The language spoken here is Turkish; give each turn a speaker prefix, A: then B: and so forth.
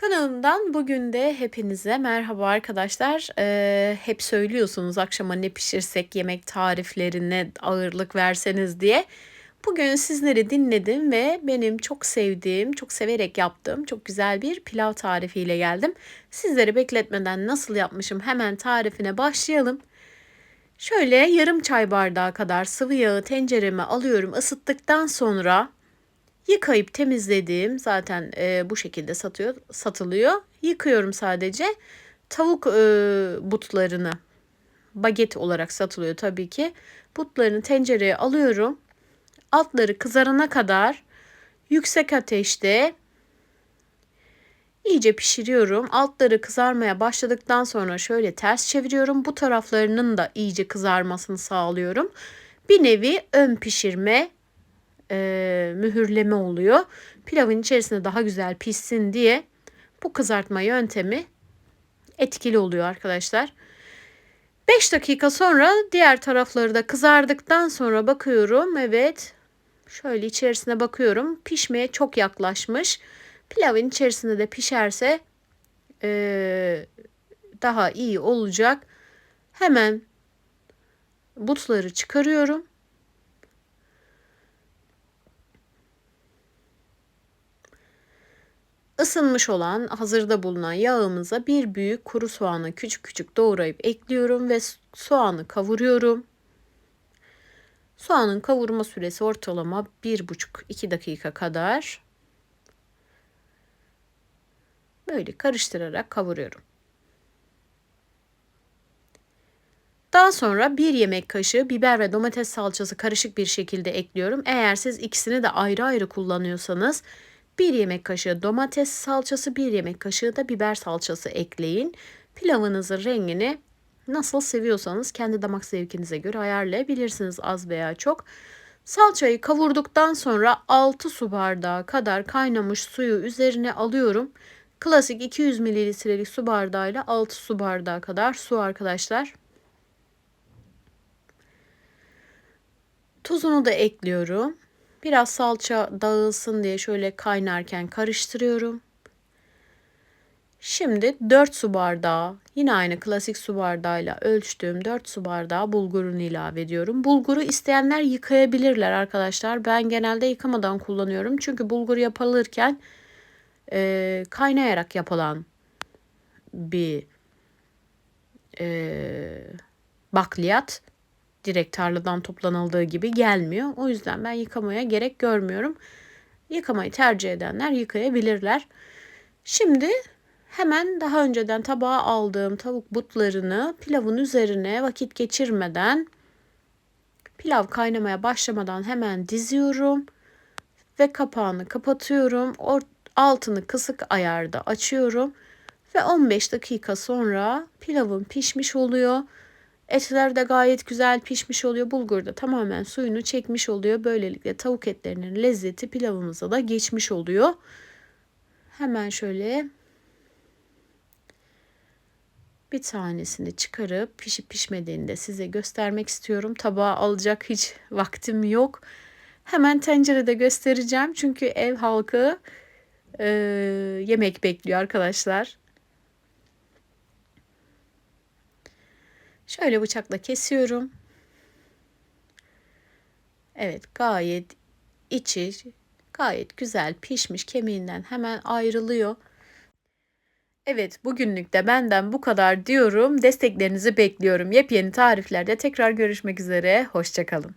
A: Kanalımdan bugün de hepinize merhaba arkadaşlar. Ee, hep söylüyorsunuz akşama ne pişirsek yemek tariflerine ağırlık verseniz diye. Bugün sizleri dinledim ve benim çok sevdiğim, çok severek yaptığım çok güzel bir pilav tarifiyle geldim. Sizleri bekletmeden nasıl yapmışım hemen tarifine başlayalım. Şöyle yarım çay bardağı kadar sıvı yağı tencereme alıyorum. Isıttıktan sonra Yıkayıp temizlediğim zaten e, bu şekilde satıyor, satılıyor. Yıkıyorum sadece. Tavuk e, butlarını baget olarak satılıyor tabii ki. Butlarını tencereye alıyorum. Altları kızarana kadar yüksek ateşte iyice pişiriyorum. Altları kızarmaya başladıktan sonra şöyle ters çeviriyorum. Bu taraflarının da iyice kızarmasını sağlıyorum. Bir nevi ön pişirme e, mühürleme oluyor. Pilavın içerisinde daha güzel pişsin diye bu kızartma yöntemi etkili oluyor arkadaşlar. 5 dakika sonra diğer tarafları da kızardıktan sonra bakıyorum. Evet şöyle içerisine bakıyorum. Pişmeye çok yaklaşmış. Pilavın içerisinde de pişerse e, daha iyi olacak. Hemen butları çıkarıyorum. Isınmış olan hazırda bulunan yağımıza bir büyük kuru soğanı küçük küçük doğrayıp ekliyorum ve soğanı kavuruyorum. Soğanın kavurma süresi ortalama 1,5-2 dakika kadar. Böyle karıştırarak kavuruyorum. Daha sonra bir yemek kaşığı biber ve domates salçası karışık bir şekilde ekliyorum. Eğer siz ikisini de ayrı ayrı kullanıyorsanız 1 yemek kaşığı domates salçası, 1 yemek kaşığı da biber salçası ekleyin. Pilavınızın rengini nasıl seviyorsanız kendi damak zevkinize göre ayarlayabilirsiniz az veya çok. Salçayı kavurduktan sonra 6 su bardağı kadar kaynamış suyu üzerine alıyorum. Klasik 200 mililitrelik su bardağıyla 6 su bardağı kadar su arkadaşlar. Tuzunu da ekliyorum. Biraz salça dağılsın diye şöyle kaynarken karıştırıyorum. Şimdi 4 su bardağı yine aynı klasik su bardağıyla ölçtüğüm 4 su bardağı bulgurunu ilave ediyorum. Bulguru isteyenler yıkayabilirler arkadaşlar. Ben genelde yıkamadan kullanıyorum. Çünkü bulgur yapılırken e, kaynayarak yapılan bir e, bakliyat direkt tarladan toplanıldığı gibi gelmiyor. O yüzden ben yıkamaya gerek görmüyorum. Yıkamayı tercih edenler yıkayabilirler. Şimdi hemen daha önceden tabağa aldığım tavuk butlarını pilavın üzerine vakit geçirmeden pilav kaynamaya başlamadan hemen diziyorum ve kapağını kapatıyorum. Altını kısık ayarda açıyorum ve 15 dakika sonra pilavım pişmiş oluyor. Etler de gayet güzel pişmiş oluyor. Bulgur da tamamen suyunu çekmiş oluyor. Böylelikle tavuk etlerinin lezzeti pilavımıza da geçmiş oluyor. Hemen şöyle bir tanesini çıkarıp pişip pişmediğini de size göstermek istiyorum. Tabağa alacak hiç vaktim yok. Hemen tencerede göstereceğim. Çünkü ev halkı e, yemek bekliyor arkadaşlar. Şöyle bıçakla kesiyorum. Evet gayet içi gayet güzel pişmiş kemiğinden hemen ayrılıyor. Evet bugünlük de benden bu kadar diyorum. Desteklerinizi bekliyorum. Yepyeni tariflerde tekrar görüşmek üzere. Hoşçakalın.